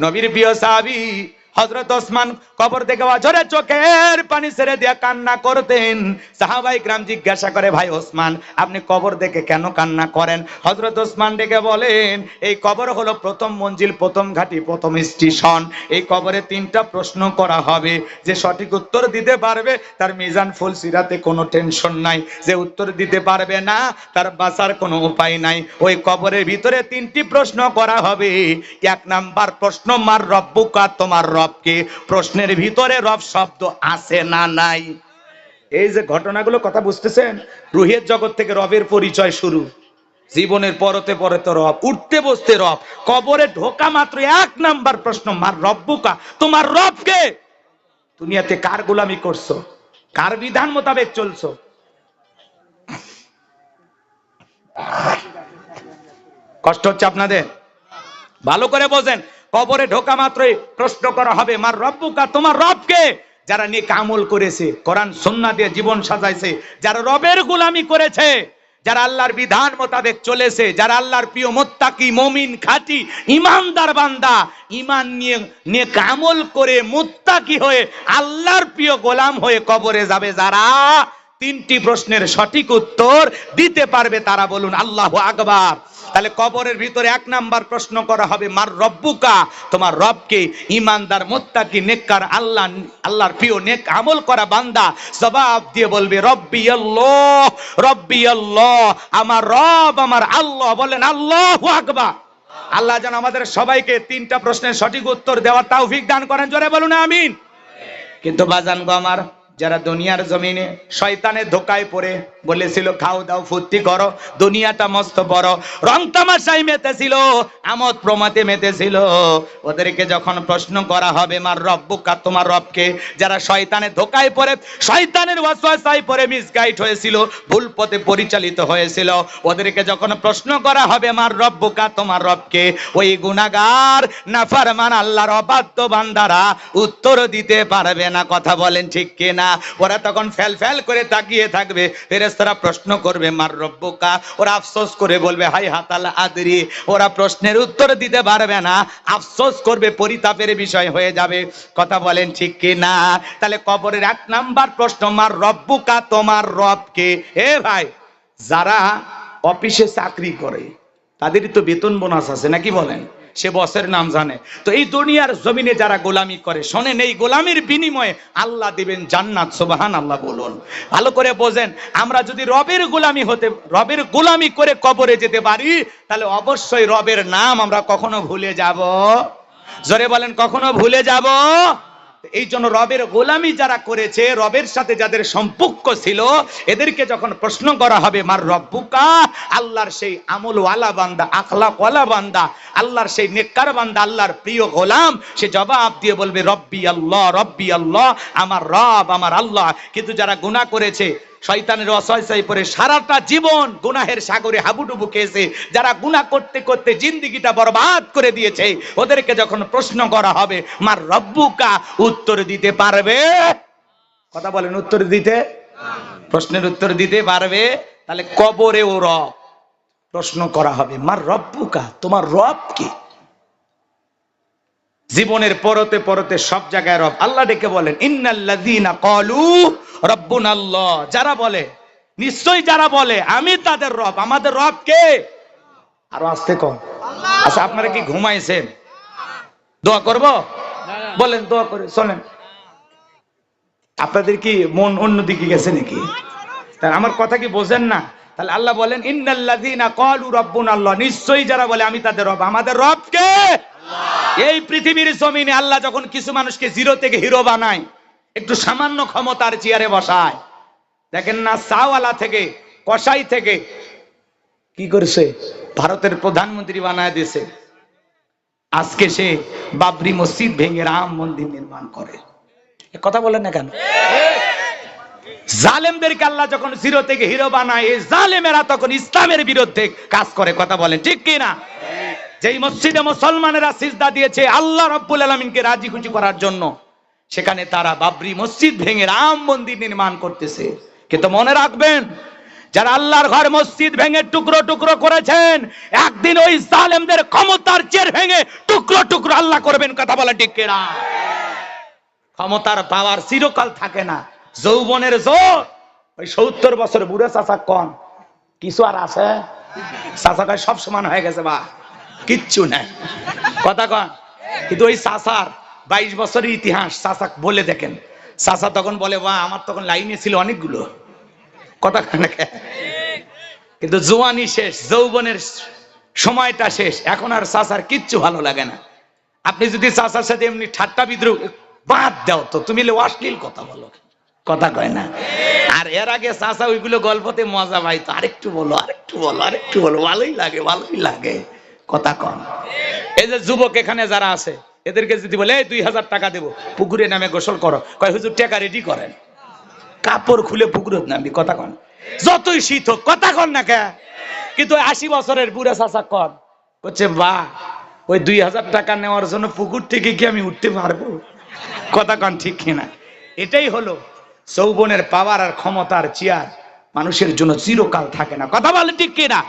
নবীর প্রিয় সাহাবি হজরত ওসমান কবর থেকে অঝরে চোখের পানি ছেড়ে দিয়ে কান্না করতেন। সাহাবাই গ্রাম জিজ্ঞাসা করে, ভাই ওসমান, আপনি কবর দেখে কেন কান্না করেন? হজরত ওসমান ডেকে বলেন, এই কবর হলো প্রথম মঞ্জিল, প্রথম ঘাটি, প্রথম স্টেশন। এই কবরে তিনটা প্রশ্ন করা হবে। যে সঠিক উত্তর দিতে পারবে, তার মিজান ফুল সিরাতে কোনো টেনশন নাই। যে উত্তর দিতে পারবে না, তার বাঁচার কোনো উপায় নাই। ওই কবরের ভিতরে তিনটি প্রশ্ন করা হবে। এক নাম্বার প্রশ্ন, মার রব্বুকা, তোমার রবকে প্রশ্নের ভিতরে রব শব্দ আছে না নাই? এই যে ঘটনাগুলো কথা বুঝতেছেন, রুহের জগৎ থেকে রবের পরিচয় শুরু। জীবনের পরতে পরতে রব, উঠতে বসতে রব, কবরে ঢোকা মাত্র এক নাম্বার প্রশ্ন, মার রব্বুকা তোমার রবকে দুনিয়াতে কার গোলামি করছ? কার বিধান মোতাবেক চলছো? কষ্ট হচ্ছে আপনাদের? ভালো করে বোঝেন। কবরে ঢোকা মাত্রই প্রশ্ন করা হবে, মার রব্বুকা, তোমার রবকে? যারা নিয়ে কামল করেছে, কোরআন সন্না দিয়ে জীবন সাজাইছে, যারা রবের গোলামি করেছে, যারা আল্লাহর বিধান মোতাবেক চলেছে, যারা আল্লাহর প্রিয় মোত্তাকি, মমিন, খাটি, ইমানদার বান্দা ইমান নিয়ে নিয়ে কামল করে মুত্তাকি হয়ে আল্লাহর প্রিয় গোলাম হয়ে কবরে যাবে, যারা তিনটি প্রশ্নের সঠিক উত্তর দিতে পারবে, তারা বলুন, আল্লাহ আকবার। তাহলে কবরের ভিতরে এক নাম্বার প্রশ্ন করা হবে, মার রব্বুকা? তোমার রবকে ইমানদার, মোত্তাকি, নেককার, আল্লাহ, আল্লাহর প্রিয়, নেক আমল করা বান্দা জবাব দিয়ে বলবে রব্বি আল্লাহ রব্বি আল্লাহ আমার রব, আমার আল্লাহ। বলেন, আল্লাহু আকবার। আল্লাহ যেন আমাদের সবাইকে তিনটা প্রশ্নের সঠিক উত্তর দেওয়ার তৌফিক দান করেন। জোরে বলুন, আমিন। কিন্তু বাজান গো আমার যারা দুনিয়ার জমিনে শয়তানের ধোকায় পড়ে বলেছিল, খাও দাও, ফুর্তি করো, দুনিয়াটা মস্ত বড়। রং তামাশাই মেতেছিল, আমোদ প্রমাতে মেতেছিল। ওদেরকে যখন প্রশ্ন করা হবে, মার রব্বুকা তোমার রবকে? যারা শয়তানের ধোকায় পড়ে, শয়তানের ওয়াসওয়াসায় পড়ে মিসগাইড হয়েছিল, ভুল পথে পরিচালিত হয়েছিল। ওদেরকে যখন প্রশ্ন করা হবে, মার রব্বুকা তোমার রবকে? ওই গুনাগার নাফারমান, আল্লাহর অবাধ্য বান্দারা উত্তর দিতে পারবে না। কথা বলেন ঠিক কিনা? ওরা তখন ফ্যাল ফ্যাল করে তাকিয়ে থাকবে। ফেরেশতারা প্রশ্ন করবে, মার রব্বুকা? ওরা আফসোস করে বলবে, হাই হাতাল আদরি। ওরা প্রশ্নের উত্তর দিতে পারবে না। আফসোস করবে, পরিতাপের বিষয় হয়ে যাবে। কথা বলেন ঠিক কি না? তাহলে কবরের এক নাম্বার প্রশ্ন, মার রব্বুকা, তোমার রবকে এ ভাই, যারা অফিসে চাকরি করে, তাদেরই তো বেতন বোনাস আছে, নাকি বলেন? সে বসের নাম জানে। তো এই দুনিয়ার জমিনে যারা গোলামি করে, শোনেন, এই গোলামির বিনিময়ে আল্লাহ দিবেন জান্নাত সোবাহান আল্লাহ বলুন। ভালো করে বোঝেন, আমরা যদি রবের গোলামি হতে, রবের গোলামি করে কবরে যেতে পারি, তাহলে অবশ্যই রবের নাম আমরা কখনো ভুলে যাব। জোরে বলেন, কখনো ভুলে যাব? এই জন্য রবের গোলামি যারা করেছে, রবের সাথে যাদের সম্পর্ক ছিল, এদেরকে যখন প্রশ্ন করা হবে, মার রব্বুকা? আল্লাহর সেই আমল ওয়ালা বান্দা আখলাক ওয়ালা বান্দা, আল্লাহর সেই নেককার বান্দা, আল্লাহর প্রিয় গোলাম, সে জবাব দিয়ে বলবে, রব্বি আল্লাহ রব্বি আল্লাহ, আমার রব, আমার আল্লাহ। কিন্তু যারা গুনাহ করেছে শয়তানের অসহায় পরে সারাটা জীবন গুনাহের সাগরে হাবুডুবু খেয়েছে। যারা গুনাহ করতে করতে জিন্দিগিটা বরবাদ করে দিয়েছে, ওদেরকে যখন প্রশ্ন করা হবে, মার রব্বুকা উত্তর দিতে পারবে? কথা বলেন, উত্তর দিতে? প্রশ্নের উত্তর দিতে পারবে। তাহলে কবরে ও রব প্রশ্ন করা হবে, মার রব্বুকা, তোমার রব কি? জীবনের পরতে পরতে সব জায়গায় রব। আল্লাহ ডেকে বলেন, ইন্নাল্লাযীনা ক্বালু রব্বুনা আল্লাহ। যারা বলে নিশ্চয়ই যারা বলে আমি তাদের রব। আমাদের রব কে? আরও আসতে কম। আচ্ছা আপনারা কি ঘুমাইছেন? দোয়া করব? বলেন দোয়া করে শোনেন। আপনাদের কি মন অন্যদিকে গেছে নাকি? আমার কথা কি বোঝেন না? তাহলে আল্লাহ বলেন ইন্নাল্লাযীনা ক্বালু রব্বুনা আল্লাহ। নিশ্চয়ই যারা বলে আমি তাদের রব। আমাদের রব কে? এই পৃথিবীর জমিনে আল্লাহ যখন কিছু মানুষকে জিরো থেকে হিরো বানায় একটু সামান্য ক্ষমতার চেয়ারে বসায়। দেখেন না, চাওয়ালা থেকে, কসাই থেকে কি করছে? ভারতের প্রধানমন্ত্রী বানায় দিয়েছে। আজকে সে বাবরি মসজিদ ভেঙে রাম মন্দির নির্মাণ করে। কথা বলেন না কেন? জালেমদেরকে আল্লাহ যখন জিরো থেকে হিরো বানায়, এই জালেমেরা তখন ইসলামের বিরুদ্ধে কাজ করে। কথা বলেন, ঠিক কি না? যেই মসজিদে মুসলমানেরা সিজদা দিয়েছে, আল্লাহ রব্বুল আলমিনকে রাজি খুশি করার জন্য সেখানে তারা বাবরি মসজিদ ভেঙে রাম মন্দির নির্মাণ করতেছে। কিন্তু মনে রাখবেন, যারা আল্লাহর ঘর মসজিদ ভেঙে টুকরো টুকরো করেছেন, একদিন ওই জালেমদের ক্ষমতার চের ভেঙে টুকরো টুকরো আল্লাহ করবেন কথা বলা ঠিক কিনা? ক্ষমতার পাওয়ার চিরকাল থাকে না। যৌবনের জোর। ওই সত্তর বছর বুড়ে চাচা কন, কিছু আর আছে? চাচা সব সমান হয়ে গেছে বা, কিচ্ছু নাই। কথা কন। কিন্তু ওই চাচার বাইশ বছরের ইতিহাস, চাচা বলে দেখেন। চাচা তখন বলে বা আমার তখন লাইনে ছিল অনেকগুলো। কথা কিন্তু জোয়ানি শেষ, যৌবনের সময়টা শেষ। এখন আর চাচার কিচ্ছু ভালো লাগে না। আপনি যদি চাচার সাথে এমনি ঠাট্টা বিদ্রোহ, বাদ দাও তো, তুমি অশ্লীল কথা বলো। কথা কয় না। আর এর আগে চাচা ওইগুলো গল্পতে মজা পাইতো। আরেকটু বলো আরেকটু বলো আরেকটু বলো। ভালোই লাগে ভালোই লাগে। কথা কম এই যে যুবক এখানে যারা আছে এদেরকে যদি বলে, এই দুই হাজার টাকা দেবো পুকুরে নামে গোসল করো। কয়, হুজুর, টাকা রেডি করেন। কাপড় খুলে পুকুরত নামবি কথা কন। যতই শীত হোক, কথা কন না কে? কিন্তু আশি বছরের বুড়া চাচা কন। বলছে, বা, ওই দুই হাজার টাকা নেওয়ার জন্য পুকুর থেকে কি আমি উঠতে পারব? কথা কন ঠিক কিনা? এটাই হলো যৌবনের পাওয়ার আর ক্ষমতার চেয়ার। মানুষের জন্য চিরকাল থাকে না। কথা বলে ঠিক কিনা?